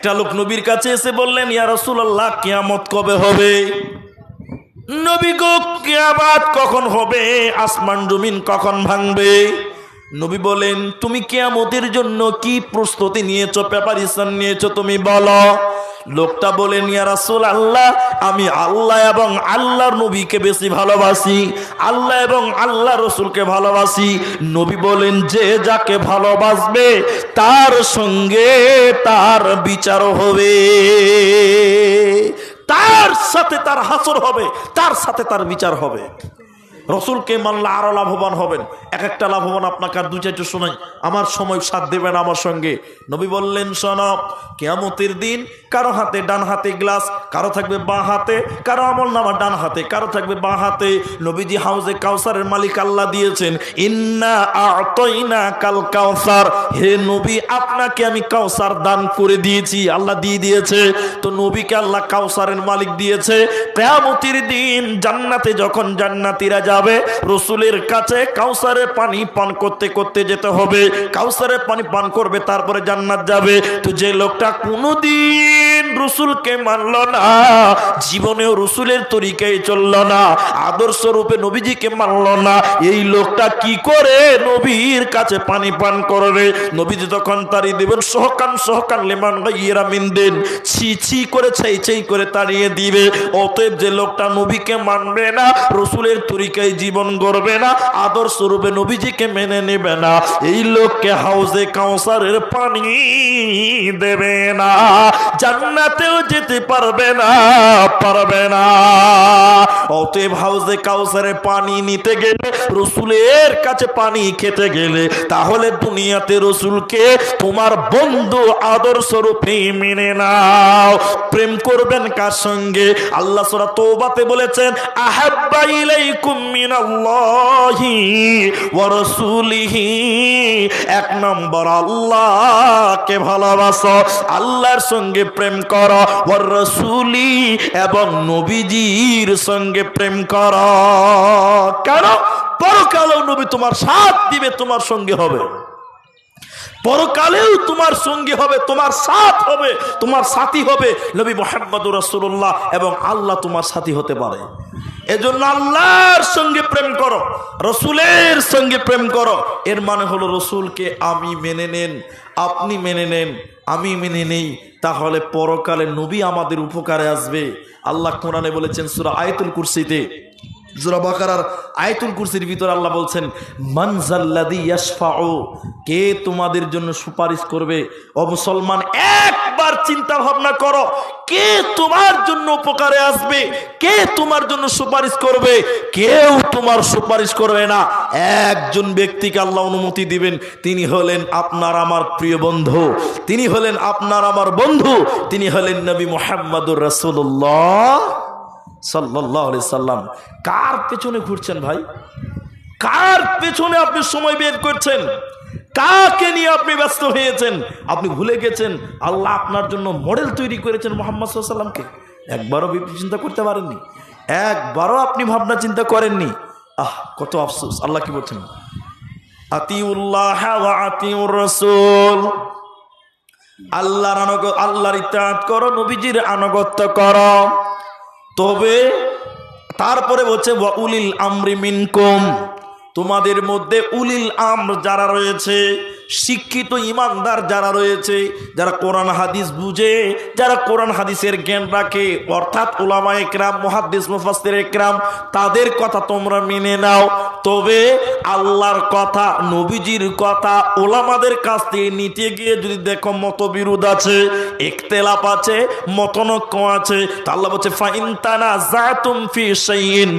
একটা লোক নবীর কাছে এসে বললেন, ইয়া রাসূলুল্লাহ, কেয়ামত কবে হবে? নবী গো কেয়াবাদ কখন হবে? আসমান জমিন কখন ভাঙবে? নবী বলেন, তুমি কেয়ামতের জন্য কি প্রস্তুতি নিয়েছো প্রেপারেশন নিয়েছো তুমি বলো। লোকটা বলেন, ইয়া রাসূল আল্লাহ আমি আল্লাহ এবং আল্লাহর নবীকে বেশি ভালোবাসি। আল্লাহ এবং আল্লাহ রসুলকে ভালোবাসি। নবী বলেন, যে যাকে ভালোবাসবে, তার সঙ্গে তার বিচার হবে। তার সাথে তার হাসর হবে, তার সাথে তার বিচার হবে। রসুলকে মানলে আরও লাভবান হবেন। এক একটা লাভবান আপনাকে আর দু চারটে শোনাই। আমার সময় সাথ দেবেন আমার সঙ্গে। নবী বললেন সনব কেয়ামতের দিন কারও হাতে ডান হাতে গ্লাস, কারও থাকবে বাঁ হাতে, কারও আমল নামা ডান হাতে, কারও থাকবে বাঁ হাতে। নবীজি হাউজে কাউসারের মালিক আল্লাহ দিয়েছেন, ইন্না আতইনা কাল কাউসার। হে নবী, আপনাকে আমি কাউসার দান করে দিয়েছি, আল্লাহ দিয়ে দিয়েছে। তো নবীকে আল্লাহ কাউসারের মালিক দিয়েছে। কেয়ামতির দিন জান্নাতে যখন জান্নাতিরা জান্নাতীরা যাবে রসুলের কাছে কাউসারের পানি পান করতে করতে যেতে হবে। কাউসারের পানি পান করবে, তারপরে জান্নাত যাবে। তো যে লোকটা কোনোদিন রসুলকে মানল না, জীবনেও রসুলের তরিকায় চলল না, আদর্শ রূপে নবীজিকে মানল না, এই লোকটা কি করে নবীর কাছে পানি পান করবে? নবীজি তখন তাড়িয়ে দেবেন, সহকান সহকান লেমান গাইয়েরা মিন দেন। ছি ছি করে, ছাই ছাই করে তাড়িয়ে দিবে। অতএব যে লোকটা নবীকে মানবে না, রসুলের তরিকায় জীবন গড়বে না আদর্শ রূপে নবীজিকে মেনে নেবে না। এই লোককে হাউজে কাউসারের পানি দেবে না, জান্নাতেও যেতে পারবে না পারবে না। অতএব হাউজে কাউসারে পানি নিতে গেলে, রসুলের কাছে পানি খেতে গেলে, তাহলে দুনিয়াতে রসুলকে তোমার বন্ধু আদর্শ রূপে মেনে নাও। প্রেম করবেন কার সঙ্গে? আল্লাহ সূরা তওবাতে বলেছেন, আহাব্বা ইলাইকুম মিনাল্লাহি ওয়া রাসূলিহি। এক নম্বর, আল্লাহকে ভালোবাসো, আল্লাহর সঙ্গে প্রেম করো, ওয়ার রাসূলি এবং নবীজির সঙ্গে প্রেম কর। কেন? পরকালেও নবী তোমার সাথ দিবে, তোমার সঙ্গে হবে। পরকালেও তোমার সঙ্গী হবে, তোমার সাথ হবে, তোমার সাথী হবে নবী মোহাম্মদ রসুল্লাহ এবং আল্লাহ তোমার সাথী হতে পারে। এজন্য আল্লাহর সঙ্গে প্রেম করো, রসুলের সঙ্গে প্রেম করো। এর মানে হলো রসুলকে আমি মেনে নেন, আপনি মেনে নেন, আমি মেনে নেই। তাহলে পরকালে নবী আমাদের উপকারে আসবে। আল্লাহ কোরআনে বলেছেন সুরা আয়তুল কুরসিতে জোরা বাকারার আয়তুল কুরসির ভিতর আল্লাহ বলছেন মানজাল্লাদি ইয়াসফাউ কে তোমাদের জন্য সুপারিশ করবে? ও মুসলমান একবার চিন্তা ভাবনা করো। কে তোমার জন্য উপকারে আসবে? কে তোমার জন্য সুপারিশ করবে? কেউ তোমার সুপারিশ করবে না। একজন ব্যক্তিকে আল্লাহ অনুমতি দিবেন, তিনি হলেন আপনার আমার প্রিয় বন্ধু, তিনি হলেন আপনার আমার বন্ধু, তিনি হলেন নবী মোহাম্মদুর রাসূলুল্লাহ সাল্লাহ সাল্লাম। কার পেছনে ঘুরছেন ভাই? কার পেছনে আপনি সময় বের করছেন? কাকে নিয়ে আপনি ব্যস্ত হয়েছেন? আপনি ভুলে গেছেন? আল্লাহ আপনার জন্য মডেল তৈরি করেছেন মোহাম্মদ সাল্লামকে একবারও চিন্তা করতে পারেননি। একবারও আপনি ভাবনা চিন্তা করেননি। আহ, কত আফসোস। আল্লাহ কি বলছেন? আতিউল্লাহ আতিউর রাসূল। আল্লাহর আল্লাহর ইত্যাত করো, নবীজির আনুগত্য করো। তবে তারপরে বলছে উলিল আমরি মিনকুম। তোমাদের মধ্যে উলিল আম যারা রয়েছে শিক্ষিত ইমানদার যারা রয়েছে, যারা কোরআন হাদিস বুঝে, যারা কোরআন হাদিসের জ্ঞান রাখে, অর্থাৎ ওলামা একরাম, মহাদ্দিস, মুফাসসির একরাম, তাদের কথা তোমরা মেনে নাও। তবে আল্লাহর কথা, নবীজির কথা ওলামাদের কাছ থেকে নিতে গিয়ে যদি দেখো মতবিরোধ আছে ইখতিলাফ আছে মতনক্য আছে, তা আল্লাহ বলছে, ফাইন তানা জাতুম ফি শাইইন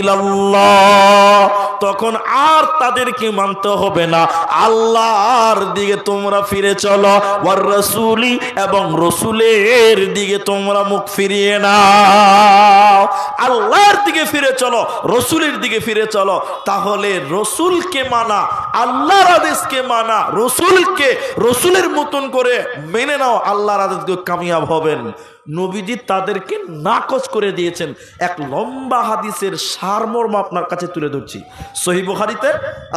ইলাল্লাহ। তখন আর তাদেরকে মানতে হবে না। আল্লাহর দিকে তোমরা ফিরে চলো, ওয়ার রাসূলি এবং রসুলের দিকে তোমরা মুখ ফিরিয়ে নাও। আল্লাহর দিকে ফিরে চলো, রসুলের দিকে ফিরে চলো, তাহলে রসুলকে মানা, আল্লাহর আদেশকে মানা, রসুলকে, রসুলের মতন করে মেনে নাও, আল্লাহর আদেশ কামিয়াব হবেন। নবীজি তাদেরকে নাকচ করে দিয়েছেন। এক লম্বা হাদিসের সারমর্ম আপনার কাছে তুলে ধরছি। সহি বুখারিতে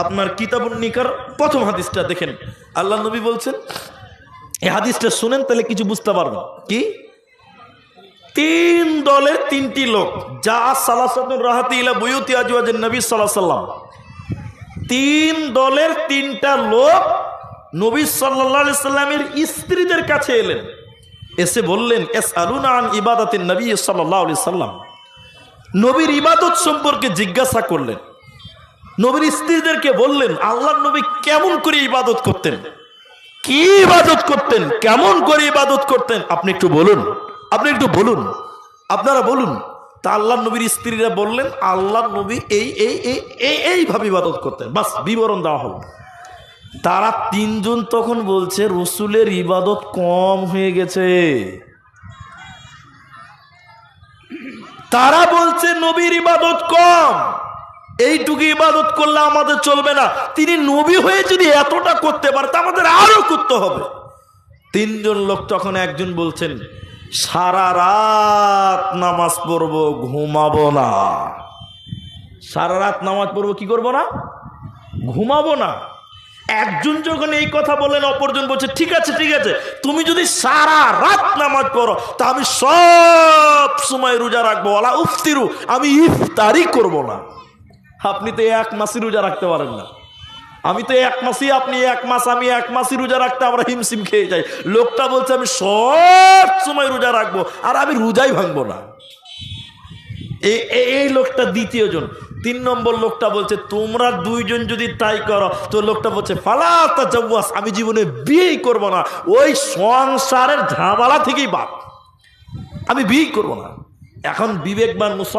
আপনার কিতাবুন নিকার প্রথম হাদিসটা দেখেন। আল্লাহ নবী বলছেন, এই হাদিসটা শুনেন তাহলে কিছু বুঝতে পারবেন। কি? তিন দলের তিনটি লোক, যা সালাসাতুর রাহাতি ইলা বুয়ুতি আজওয়াজের নবী সাল্লাহ সাল্লাম তিন দলের তিনটা লোক নবী সাল্লাহ সাল্লামের স্ত্রীদের কাছে এলেন। এসে বললেন এস আলুনা আন ইবাদাতের নবী সাল্লাহ সাল্লাম নবীর ইবাদত সম্পর্কে জিজ্ঞাসা করলেন। নবীর স্ত্রীদেরকে বললেন আল্লাহ নবী কেমন করে ইবাদত করতেন? কি ইবাদত করতেন? কেমন করে ইবাদত করতেন? আপনি একটু বলুন, আপনি একটু বলুন, আপনারা বলুন। তা আল্লাহ নবীর স্ত্রীরা বললেন আল্লাহ নবী এই এই এই এই, এইভাবে ইবাদত করতেন। বাস, বিবরণ দেওয়া হলো। তারা তিনজন তখন বলছে, রসুলের ইবাদত কম হয়ে গেছে। তারা বলছে, নবীর ইবাদত কম। এইটুকু ইবাদত করলে আমাদের চলবে না। তিনি নবী হয়ে যদি এতটা করতে পারে, তা আমাদের আরও করতে হবে। তিনজন লোক তখন একজন বলছেন, সারা রাত নামাজ পড়ব, ঘুমাবো না। সারা রাত নামাজ পড়ব, কি করব না? ঘুমাবো না। একজন যখন এই কথা বলেন অপরজন বলছে, ঠিক আছে ঠিক আছে, তুমি যদি সারা রাত নামাজ পড়ো, তা আমি সব সময় রোজা রাখব। ওলা উফতিরু, আমি ইফতারি করব না। আপনি তো এক মাসই রোজা রাখতে পারেন না। আমি তো এক মাসই আপনি এক মাস, আমি এক মাসই রোজা রাখতে আমরা হিমসিম খেয়ে যাই। লোকটা বলছে, আমি সব সময় রোজা রাখব, আর আমি রোজাই ভাঙবো না। এই লোকটা দ্বিতীয় জন। তিন নম্বর লোকটা বলছে, তোমরা দুইজন যদি তাই করো, তো লোকটা বলছে ফালাতা জব্বাস আমি জীবনে বিয়েই করব না। ওই সংসারের ঝামেলা থেকেই বাদ। আমি বিয়েই করব না। এখন বিবেকবান মুসলমান